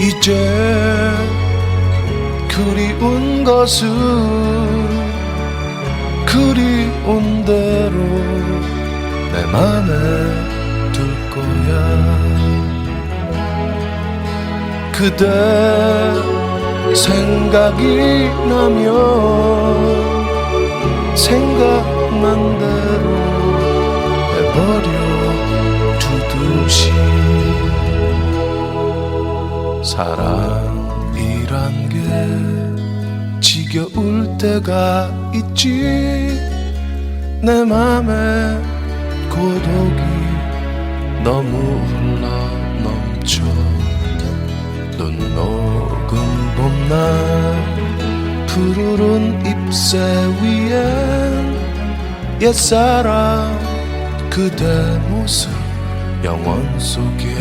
이제 그리운 것은 그리운 대로 내 맘에 둘 거야. 그대 생각이 나면 생각난 대로 해버려 사랑이란 게 지겨울 때가 있지. 내 맘에 고독이 너무 흘러 넘쳐 눈 녹은 봄날 푸르른 잎새 위엔 옛사랑 그대 모습 영원 속에